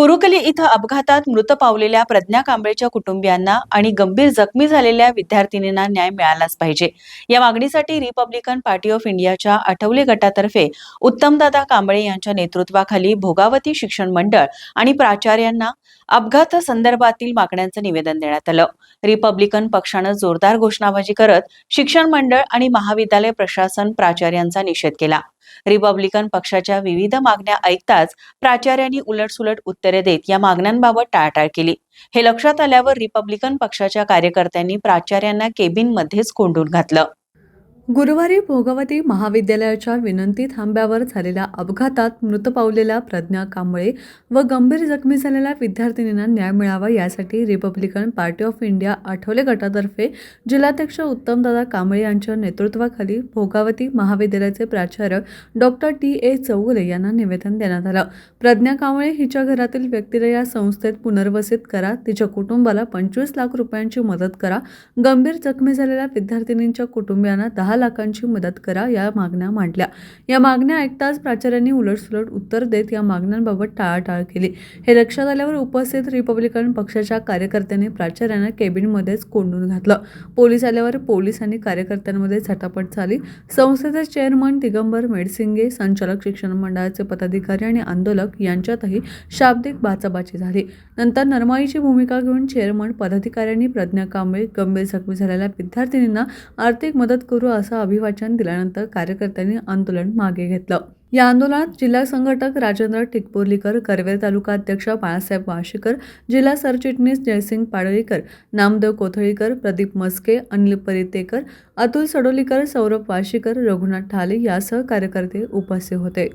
कुरुकली इथं अपघातात मृत पावलेल्या प्रज्ञा कांबळेच्या कुटुंबियांना आणि गंभीर जखमी झालेल्या विद्यार्थिनींना न्याय मिळालाच पाहिजे. या मागणीसाठी रिपब्लिकन पार्टी ऑफ इंडियाच्या आठवले गटातर्फे उत्तमदादा कांबळे यांच्या नेतृत्वाखाली भोगावती शिक्षण मंडळ आणि प्राचार्यांना अपघात संदर्भातील मागण्यांचं निवेदन देण्यात आलं. रिपब्लिकन पक्षानं जोरदार घोषणाबाजी करत शिक्षण मंडळ आणि महाविद्यालय प्रशासन प्राचार्यांचा निषेध केला. रिपब्लिकन पक्षाच्या विविध मागण्या ऐकताच प्राचार्यांनी उलटसुलट उत्तरे देत या मागण्यांबाबत टाळाटाळ केली. हे लक्षात आल्यावर रिपब्लिकन पक्षाच्या कार्यकर्त्यांनी प्राचार्यांना केबिनमध्येच कोंडून घातलं. गुरुवारी भोगावती महाविद्यालयाच्या विनंती थांब्यावर झालेल्या अपघातात मृत पावलेल्या प्रज्ञा कांबळे व गंभीर जखमी झालेल्या विद्यार्थिनींना न्याय मिळावा यासाठी Republican Party of India Athawale गटातर्फे जिल्हाध्यक्ष उत्तमदादा कांबळे यांच्या नेतृत्वाखाली भोगावती महाविद्यालयाचे प्राचार्य डॉक्टर टी ए चौगुले यांना निवेदन देण्यात आलं. प्रज्ञा कांबळे हिच्या घरातील व्यक्तीला या संस्थेत पुनर्वसित करा तिच्या कुटुंबाला पंचवीस लाख रुपयांची मदत करा. गंभीर जखमी झालेल्या विद्यार्थिनींच्या कुटुंबियांना दहा लाखांची मदत करा या मागण्या मांडल्या. या मागण्या ऐकताच प्राचार्यांनी उलटसुलट उत्तर देत या मागण्यांबाबत टाळाटाळ केली. हे लक्षात आल्यावर उपस्थित रिपब्लिकन पक्षाच्या कार्यकर्त्यांनी प्राचार्यांना केबिनमध्येच कोंडून घातलं. पोलीस आल्यावर पोलीस आणि कार्यकर्त्यांमध्ये झटापट झाली संस्थेचे चेअरमन दिगंबर मेडसिंगे संचालक शिक्षण मंडळाचे पदाधिकारी आणि आंदोलक यांच्यातही शाब्दिक बाचाबाची झाली. नंतर नरमाईची भूमिका घेऊन चेअरमन पदाधिकाऱ्यांनी प्रज्ञा कांबळे गंभीर जखमी झालेल्या विद्यार्थिनींना आर्थिक मदत करू असं अभिवाचन दिल्यानंतर कार्यकर्त्यांनी आंदोलन मागे घेतलं. या आंदोलनात जिल्हा संघटक राजेंद्र टिकपोर्लीकर करवेर तालुका अध्यक्ष बाळासाहेब वाशीकर जिल्हा सरचिटणीस जयसिंग पाडळीकर नामदेव कोथळीकर प्रदीप मस्के अनिल परितेकर अतुल सडोलीकर सौरभ वाशीकर रघुनाथ ठाले यासह कार्यकर्ते उपस्थित होते.